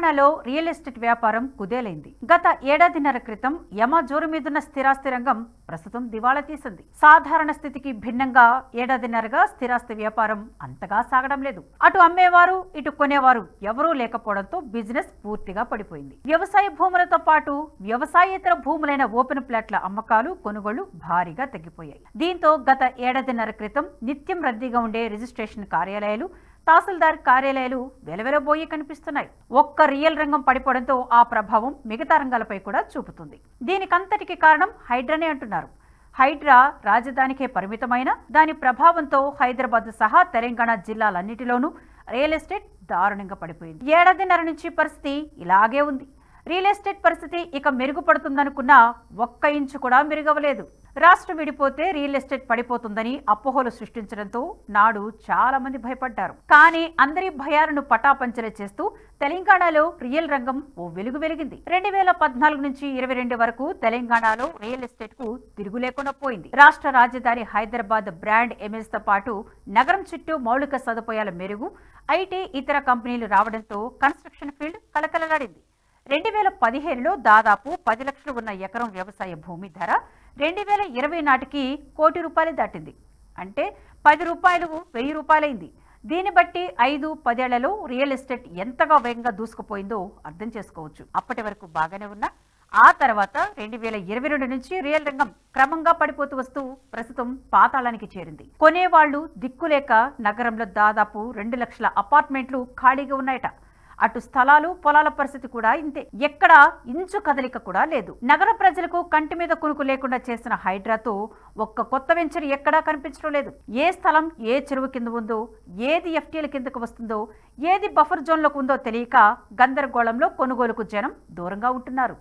తెలంగాణలో real estate వ్యాపారం కుదేలైంది. గత ఏడాదిన్నర క్రితం యమ జోరు మీదున్న స్థిరాస్తి రంగం ప్రస్తుతం దివాళా తీసింది. సాధారణ స్థితికి భిన్నంగా ఏడాదిన్నరగా స్థిరాస్తి వ్యాపారం అంతగా సాగడం లేదు. అటు అమ్మేవారు ఇటు కొనేవారు ఎవరూ లేకపోవడంతో బిజినెస్ పూర్తిగా పడిపోయింది. వ్యవసాయ భూములతో పాటు వ్యవసాయేతర భూములైన ఓపెన్ ప్లాట్ల అమ్మకాలు కొనుగోళ్ళు భారీగా తగ్గిపోయాయి. దీంతో గత ఏడాదిన్నర క్రితం నిత్యం రద్దీగా ఉండే రిజిస్ట్రేషన్ కార్యాలయాలు తహసీల్దార్ కార్యాలయాలు వెలవెలబోయి కనిపిస్తున్నాయి. ఒక్క రియల్ రంగం పడిపోవడంతో ఆ ప్రభావం మిగతా రంగాలపై కూడా చూపుతుంది. దీనికంతటికి కారణం హైడ్రానే అంటున్నారు. హైడ్రా రాజధానికే పరిమితమైన దాని ప్రభావంతో హైదరాబాద్ సహా తెలంగాణ జిల్లాలన్నిటిలోనూ రియల్ ఎస్టేట్ దారుణంగా పడిపోయింది. ఏడాదిన్నర నుంచి పరిస్థితి ఇలాగే ఉంది. రియల్ ఎస్టేట్ పరిస్థితి ఇక మెరుగుపడుతుందనుకున్నా ఒక్క ఇంచు కూడా మెరుగవలేదు. రాష్ట్రం విడిపోతే రియల్ ఎస్టేట్ పడిపోతుందని అపోహలు సృష్టించడంతో నాడు చాలా మంది భయపడ్డారు. కానీ అందరి భయాలను పటాపంచలే చేస్తూ తెలంగాణలో రియల్ రంగం ఓ వెలుగు వెలిగింది. రెండు వేల పద్నాలుగు నుంచి ఇరవై రెండు వరకు తెలంగాణలో రియల్ ఎస్టేట్కు తిరుగు లేకుండా పోయింది. రాష్ట్ర రాజధాని హైదరాబాద్ బ్రాండ్ ఇమేజ్తో పాటు నగరం చుట్టూ మౌలిక సదుపాయాల మెరుగు ఐటీ ఇతర కంపెనీలు రావడంతో కన్స్ట్రక్షన్ ఫీల్డ్ కలకలలాడింది రెండు వేల పదిహేనులో దాదాపు పది లక్షలు ఉన్న ఎకరం వ్యవసాయ భూమి ధర రెండు వేల ఇరవై నాటికి కోటి రూపాయలు దాటింది. అంటే పది రూపాయలు వెయ్యి రూపాయలైంది. దీన్ని బట్టి ఐదు పదేళ్ళలో రియల్ ఎస్టేట్ ఎంతగా వేగంగా దూసుకుపోయిందో అర్థం చేసుకోవచ్చు. అప్పటి వరకు బాగానే ఉన్నా. ఆ తర్వాత రెండు వేల ఇరవై రెండు నుంచి రియల్ రంగం క్రమంగా పడిపోతూ వస్తూ ప్రస్తుతం పాతాళానికి చేరింది. కొనేవాళ్ళు దిక్కులేక నగరంలో దాదాపు రెండు లక్షల అపార్ట్మెంట్లు ఖాళీగా ఉన్నాయట. అటు స్థలాలు పొలాల పరిస్థితి కూడా ఇంతే. ఎక్కడ ఇంచు కదలిక కూడా లేదు. నగర ప్రజలకు కంటి మీద కునుకు లేకుండా చేసిన హైడ్రాతో ఒక్క కొత్త వెంచర్ ఎక్కడా కనిపించడం లేదు. ఏ స్థలం ఏ చెరువు కింద ఉందో ఏది ఎఫ్టీల కిందకు వస్తుందో ఏది బఫర్ జోన్లోకి ఉందో తెలియక గందరగోళంలో కొనుగోలుకు జనం దూరంగా ఉంటున్నారు.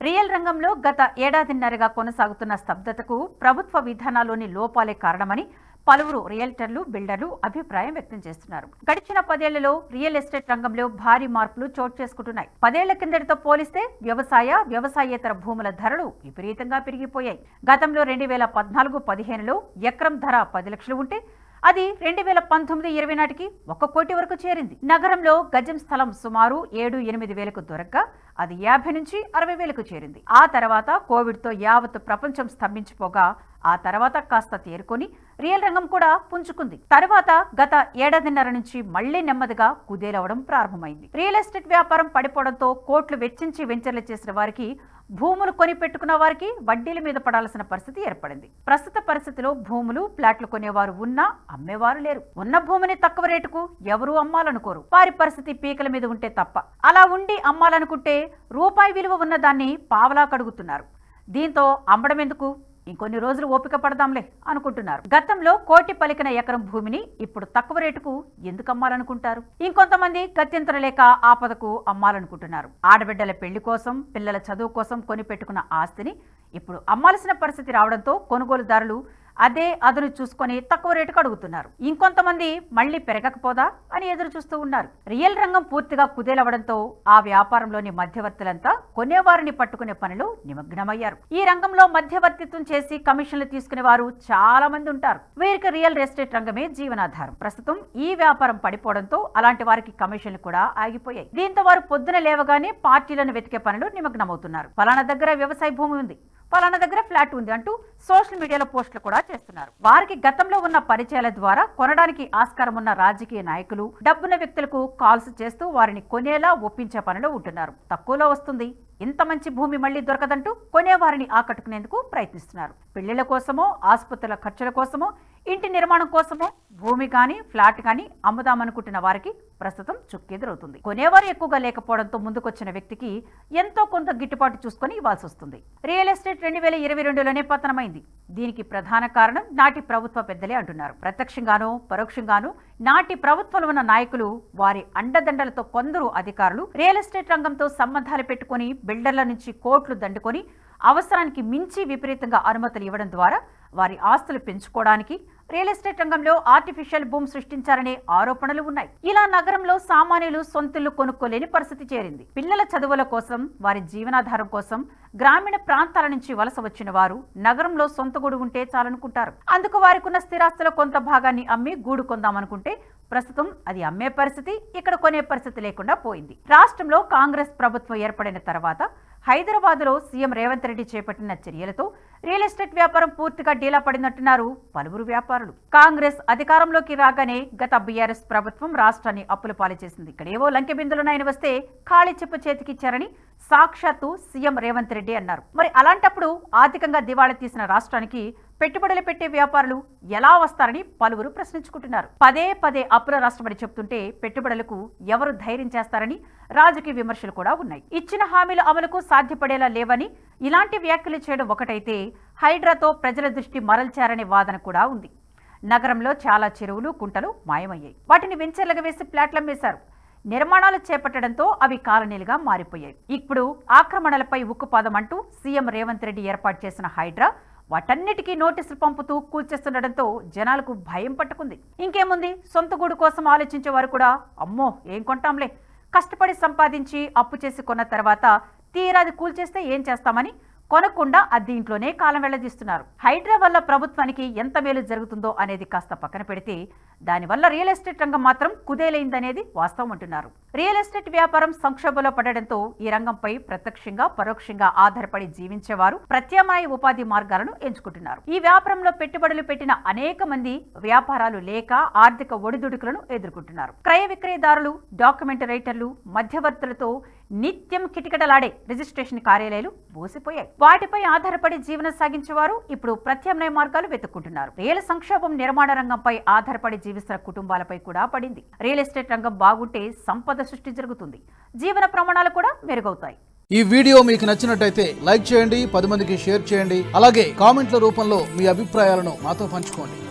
రియల్ రంగంలో గత ఏడాదిన్నరగా కొనసాగుతున్న స్తబ్దతకు ప్రభుత్వ విధానాల్లోని లోపాలే కారణమని పలువురు రియల్టర్లు బిల్డర్లు అభిప్రాయం వ్యక్తం చేస్తున్నారు. గడిచిన పదేళ్ళలో రియల్ ఎస్టేట్ రంగంలో భారీ మార్పులు చోటు చేసుకుంటున్నాయి. పదేళ్ళ కిందటితో పోలిస్తే వ్యవసాయ వ్యవసాయేతర భూముల ధరలు విపరీతంగా పెరిగిపోయాయి. గతంలో రెండు వేల పద్నాలుగు పదిహేనులో ఎకరం ధర పది లక్షలు ఉంటే అది రెండు వేల పంతొమ్మిది ఇరవై నాటికి ఒక కోటి వరకు చేరింది. నగరంలో గజం స్థలం సుమారు ఏడు ఎనిమిది వేలకు దొరక్క అది యాభై నుంచి అరవై వేలకు చేరింది. ఆ తర్వాత కోవిడ్తో యావత్ ప్రపంచం స్తంభించిపోగా ఆ తర్వాత కాస్త తేరుకొని రియల్ రంగం కూడా పుంజుకుంది. తర్వాత గత ఏడాదిన్నర నుంచి మళ్ళీ నెమ్మదిగా కుదేలవడం ప్రారంభమైంది. రియల్ ఎస్టేట్ వ్యాపారం పడిపోవడంతో కోట్లు వెచ్చించి వెంచర్లు చేసిన వారికి భూములు కొని పెట్టుకున్న వారికి వడ్డీల మీద పడాల్సిన పరిస్థితి ఏర్పడింది. ప్రస్తుత పరిస్థితిలో భూములు ప్లాట్లు కొనేవారు ఉన్నా అమ్మేవారు లేరు. ఉన్న భూమిని తక్కువ రేటుకు ఎవరూ అమ్మాలనుకోరు. వారి పరిస్థితి పీకల మీద ఉంటే తప్ప. అలా ఉండి అమ్మాలనుకుంటే రూపాయి విలువ ఉన్న దాన్ని పావలా కడుగుతున్నారు. దీంతో అమ్మడం ఎందుకు ఇంకొన్ని రోజులు ఓపిక పడదాంలే అనుకుంటున్నారు. గతంలో కోటి పలికిన ఎకరం భూమిని ఇప్పుడు తక్కువ రేటుకు ఎందుకు అమ్మాలనుకుంటారు? ఇంకొంతమంది గత్యంతరం లేక ఆపదకు అమ్మాలనుకుంటున్నారు. ఆడబిడ్డల పెళ్ళి కోసం పిల్లల చదువు కోసం కొని పెట్టుకున్న ఆస్తిని ఇప్పుడు అమ్మాల్సిన పరిస్థితి రావడంతో కొనుగోలుదారులు అదే అదును చూసుకొని తక్కువ రేటుకు అడుగుతున్నారు. ఇంకొంతమంది మళ్ళీ పెరగకపోదా అని ఎదురు చూస్తూ ఉన్నారు. రియల్ రంగం పూర్తిగా కుదేలవడంతో ఆ వ్యాపారంలోని మధ్యవర్తులంతా కొనేవారిని పట్టుకునే పనిలో నిమగ్నమయ్యారు. ఈ రంగంలో మధ్యవర్తిత్వం చేసి కమిషన్లు తీసుకునే వారు చాలా మంది ఉంటారు. వీరికి రియల్ ఎస్టేట్ రంగమే జీవనాధారం. ప్రస్తుతం ఈ వ్యాపారం పడిపోవడంతో అలాంటి వారికి కమిషన్లు కూడా ఆగిపోయాయి. దీంతో వారు పొద్దున లేవగానే పార్టీలను వెతికే పనులు నిమగ్నమవుతున్నారు. ఫలానా దగ్గర వ్యవసాయ భూమి ఉంది. పలానా దగ్గర ఫ్లాట్ ఉంది అంటూ సోషల్ మీడియాలో పోస్టులు కూడా చేస్తున్నారు. వారికి గతంలో ఉన్న పరిచయాల ద్వారా కొనడానికి ఆస్కారం ఉన్న రాజకీయ నాయకులు డబ్బున్న వ్యక్తులకు కాల్స్ చేస్తూ వారిని కొనేలా ఒప్పించే పనిలో ఉంటున్నారు. తక్కువలో వస్తుంది. ఇంత మంచి భూమి మళ్ళీ దొరకదంటూ కొనేవారిని ఆకట్టుకునేందుకు ప్రయత్నిస్తున్నారు. పెళ్ళిళ్ళ కోసమో ఆసుపత్రుల ఖర్చుల కోసమో ఇంటి నిర్మాణం కోసమో భూమి కానీ ఫ్లాట్ కానీ అమ్ముదామనుకుంటున్న వారికి ప్రస్తుతం చుక్కెదురవుతుంది. కొనేవారు ఎక్కువగా లేకపోవడంతో ముందుకొచ్చిన వ్యక్తికి ఎంతో కొంత గిట్టుబాటు చూసుకొని ఇవ్వాల్సి వస్తుంది. రియల్ ఎస్టేట్ రెండు వేల ఇరవై రెండులోనే పతనమైంది. దీనికి ప్రధాన కారణం నాటి ప్రభుత్వ పెద్దలే అంటున్నారు. ప్రత్యక్షంగానో పరోక్షంగానో నాటి ప్రభుత్వంలో ఉన్న నాయకులు వారి అండదండలతో కొందరు అధికారులు రియల్ ఎస్టేట్ రంగంతో సంబంధాలు పెట్టుకొని బిల్డర్ల నుంచి కోట్లు దండుకొని అవసరానికి మించి విపరీతంగా అనుమతులు ఇవ్వడం ద్వారా వారి ఆస్తులు పెంచుకోవడానికి రియల్ ఎస్టేట్ రంగంలో ఆర్టిఫిషియల్ భూమి సృష్టించారనే ఆరోపణలు ఉన్నాయి. ఇలా నగరంలో సామాన్యులు సొంతులు కొనుక్కోలేని పరిస్థితి చేరింది. పిల్లల చదువుల కోసం వారి జీవనాధారం కోసం గ్రామీణ ప్రాంతాల నుంచి వలస వచ్చిన వారు నగరంలో సొంత గూడు ఉంటే చాలనుకుంటారు. అందుకు వారికున్న స్థిరాస్తుల కొంత భాగాన్ని అమ్మి గూడు కొందామనుకుంటే ప్రస్తుతం అది అమ్మే పరిస్థితి ఇక్కడ కొనే పరిస్థితి లేకుండా పోయింది. రాష్ట్రంలో కాంగ్రెస్ ప్రభుత్వం ఏర్పడిన తర్వాత హైదరాబాద్లో సీఎం రేవంత్ రెడ్డి చేపట్టిన చర్యలతో రియల్ ఎస్టేట్ వ్యాపారం పూర్తిగా డీలా పడినట్టున్నారు పలువురు వ్యాపారులు. కాంగ్రెస్ అధికారంలోకి రాగానే గత బీఆర్ఎస్ ప్రభుత్వం రాష్ట్రాన్ని అప్పుల పాలు చేసింది ఇక్కడేవో లంకె బిందులున్నాయని వస్తే ఖాళీ చెప్పు చేతికిచ్చారని సాక్షాత్తు సీఎం రేవంత్ రెడ్డి అన్నారు. మరి అలాంటప్పుడు ఆర్థికంగా దివాళా తీసిన రాష్ట్రానికి పెట్టుబడులు పెట్టే వ్యాపారులు ఎలా వస్తారని పలువురు ప్రశ్నించుకుంటున్నారు. పదే పదే అప్పుల రాష్ట్రమని చెప్తుంటే పెట్టుబడులకు ఎవరు ధైర్యం చేస్తారని రాజకీయ విమర్శలు కూడా ఉన్నాయి. ఇచ్చిన హామీల అమలుకు సాధ్యపడేలా లేవని ఇలాంటి వ్యాఖ్యలు చేయడం ఒకటైతే హైడ్రాతో ప్రజల దృష్టి మరల్చారనే వాదన కూడా ఉంది. నగరంలో చాలా చెరువులు కుంటలు మాయమయ్యాయి. వాటిని వెంచర్లుగా వేసి ప్లాట్లమ్మేశారు నిర్మాణాలు చేపట్టడంతో అవి కాలనీలుగా మారిపోయాయి. ఇప్పుడు ఆక్రమణలపై ఉక్కుపాదం అంటూ సీఎం రేవంత్ రెడ్డి ఏర్పాటు చేసిన హైడ్రా వాటన్నిటికీ నోటీసులు పంపుతూ కూల్చేస్తుండటంతో జనాలకు భయం పట్టుకుంది. ఇంకేముంది? సొంత గూడు కోసం ఆలోచించే వారు కూడా అమ్మో ఏం కొంటాంలే. కష్టపడి సంపాదించి అప్పు చేసి కొన్న తర్వాత తీరాది కూల్చేస్తే ఏం చేస్తామని కొనకుండా అద్దె ఇంట్లోనే కాలం వెళ్ళదీస్తున్నారు. హైడ్రా వల్ల ప్రభుత్వానికి ఎంత మేలు జరుగుతుందో అనేది కాస్త పక్కన పెడితే దానివల్ల రియల్ ఎస్టేట్ రంగం మాత్రం కుదేలైందనేది వాస్తవం అంటున్నారు. రియల్ ఎస్టేట్ వ్యాపారం సంక్షోభంలో పడడంతో ఈ రంగంపై ప్రత్యక్షంగా పరోక్షంగా ఆధారపడి జీవించేవారు ప్రత్యామ్నాయ ఉపాధి మార్గాలను ఎంచుకుంటున్నారు. ఈ వ్యాపారంలో పెట్టుబడులు పెట్టిన అనేక మంది వ్యాపారాలు లేక ఆర్థిక ఒడిదుడుకులను ఎదుర్కొంటున్నారు. క్రయ విక్రయదారులు డాక్యుమెంట్ రైటర్లు మధ్యవర్తులతో నిత్యం కిటకిటలాడే రిజిస్ట్రేషన్ కార్యాలయాలు మూసిపోయాయి. వాటిపై ఆధారపడి జీవనం సాగించేవారు ఇప్పుడు ప్రత్యామ్నాయ మార్గాలు వెతుక్కుంటున్నారు. రియల్ సంక్షోభం నిర్మాణ రంగంపై ఆధారపడి జీవిస్తున్న కుటుంబాలపై కూడా పడింది. రియల్ ఎస్టేట్ రంగం బాగుంటే సంపద సృష్టి జరుగుతుంది. జీవన ప్రమాణాలు కూడా మెరుగవుతాయి. ఈ వీడియో మీకు నచ్చినట్టయితే లైక్ చేయండి పది మందికి షేర్ చేయండి. అలాగే కామెంట్ల రూపంలో మీ అభిప్రాయాలను మాతో పంచుకోండి.